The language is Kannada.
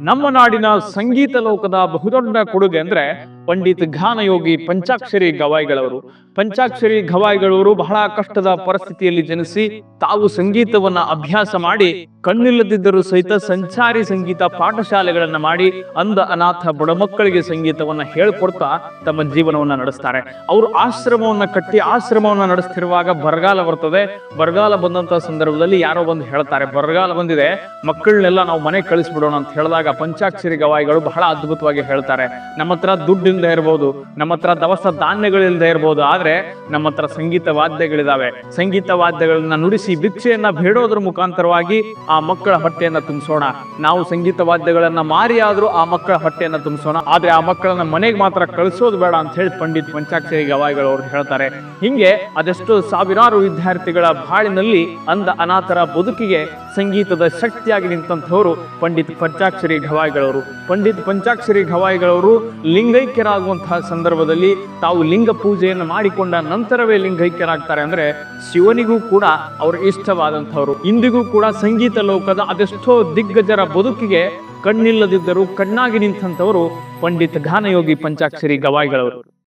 ನಮ್ಮ ನಾಡಿನ ಸಂಗೀತ ಲೋಕದ ಬಹುದೊಡ್ಡ ಕೊಡುಗೆ ಅಂದ್ರೆ ಪಂಡಿತ್ ಘಾನಯೋಗಿ ಪಂಚಾಕ್ಷರಿ ಗವಾಯಿಗಳವರು. ಪಂಚಾಕ್ಷರಿ ಗವಾಯಿಗಳವರು ಬಹಳ ಕಷ್ಟದ ಪರಿಸ್ಥಿತಿಯಲ್ಲಿ ಜನಿಸಿ ತಾವು ಸಂಗೀತವನ್ನ ಅಭ್ಯಾಸ ಮಾಡಿ ಕಣ್ಣಿಲ್ಲದಿದ್ದರೂ ಸಹಿತ ಸಂಚಾರಿ ಸಂಗೀತ ಪಾಠಶಾಲೆಗಳನ್ನ ಮಾಡಿ ಅಂಧ ಅನಾಥ ಬಡ ಮಕ್ಕಳಿಗೆ ಸಂಗೀತವನ್ನ ಹೇಳ್ಕೊಡ್ತಾ ತಮ್ಮ ಜೀವನವನ್ನ ನಡೆಸ್ತಾರೆ. ಅವರು ಆಶ್ರಮವನ್ನ ಕಟ್ಟಿ ಆಶ್ರಮವನ್ನ ನಡೆಸ್ತಿರುವಾಗ ಬರಗಾಲ ಬರ್ತದೆ. ಬರಗಾಲ ಬಂದಂತ ಸಂದರ್ಭದಲ್ಲಿ ಯಾರೋ ಬಂದು ಹೇಳ್ತಾರೆ, ಬರಗಾಲ ಬಂದಿದೆ, ಮಕ್ಕಳನ್ನೆಲ್ಲ ನಾವು ಮನೆ ಕಳಿಸ್ಬಿಡೋಣ ಅಂತ ಹೇಳಿದಾಗ ಪಂಚಾಕ್ಷರಿ ಗವಾಯಿಗಳು ಬಹಳ ಅದ್ಭುತವಾಗಿ ಹೇಳ್ತಾರೆ. ನಮ್ಮ ಹತ್ರ ದುಡ್ಡು ಇಲ್ದೇ ಇರ್ಬೋದು, ನಮ್ಮ ಹತ್ರ ದವಸ ಧಾನ್ಯಗಳಿಲ್ಲದೆ ಇರ್ಬೋದು, ಆದ್ರೆ ನಮ್ಮ ಹತ್ರ ಸಂಗೀತ ವಾದ್ಯಗಳಿದಾವೆ. ಸಂಗೀತ ವಾದ್ಯಗಳನ್ನ ನುಡಿಸಿ ಭಿಕ್ಷೆಯನ್ನ ಬೇಡೋದ್ರ ಮುಖಾಂತರವಾಗಿ ಆ ಮಕ್ಕಳ ಹೊಟ್ಟೆಯನ್ನ ತುಂಬಿಸೋಣ. ನಾವು ಸಂಗೀತ ವಾದ್ಯಗಳನ್ನ ಮಾರಿ ಆದ್ರೂ ಆ ಮಕ್ಕಳ ಹೊಟ್ಟೆಯನ್ನ ತುಂಬಿಸೋಣ. ಆದ್ರೆ ಆ ಮಕ್ಕಳನ್ನ ಮನೆಗೆ ಮಾತ್ರ ಕಳಿಸೋದು ಬೇಡ ಅಂತ ಹೇಳಿ ಪಂಡಿತ್ ಪಂಚಾಕ್ಷರಿ ಗವಾಯಿಗಳು ಅವರು ಹೇಳ್ತಾರೆ. ಹಿಂಗೆ ಅದೆಷ್ಟು ಸಾವಿರಾರು ವಿದ್ಯಾರ್ಥಿಗಳ ಬಾಳಿನಲ್ಲಿ ಅಂದ ಅನಾಥರ ಬದುಕಿಗೆ ಸಂಗೀತದ ಶಕ್ತಿಯಾಗಿ ನಿಂತಂಥವರು ಪಂಡಿತ್ ಪಂಚಾಕ್ಷರಿ ಗವಾಯಿಗಳವರು ಪಂಡಿತ್ ಪಂಚಾಕ್ಷರಿ ಗವಾಯಿಗಳವರು ಲಿಂಗೈಕ್ಯರಾಗುವಂತಹ ಸಂದರ್ಭದಲ್ಲಿ ತಾವು ಲಿಂಗ ಪೂಜೆಯನ್ನು ಮಾಡಿಕೊಂಡ ನಂತರವೇ ಲಿಂಗೈಕ್ಯರಾಗ್ತಾರೆ ಅಂದ್ರೆ ಶಿವನಿಗೂ ಕೂಡ ಅವರು ಇಷ್ಟವಾದಂಥವ್ರು. ಇಂದಿಗೂ ಕೂಡ ಸಂಗೀತ ಲೋಕದ ಅದೆಷ್ಟೋ ದಿಗ್ಗಜರ ಬದುಕಿಗೆ ಕಣ್ಣಿಲ್ಲದಿದ್ದರೂ ಕಣ್ಣಾಗಿ ನಿಂತಂಥವರು ಪಂಡಿತ್ ಘಾನಯೋಗಿ ಪಂಚಾಕ್ಷರಿ ಗವಾಯಿಗಳವರು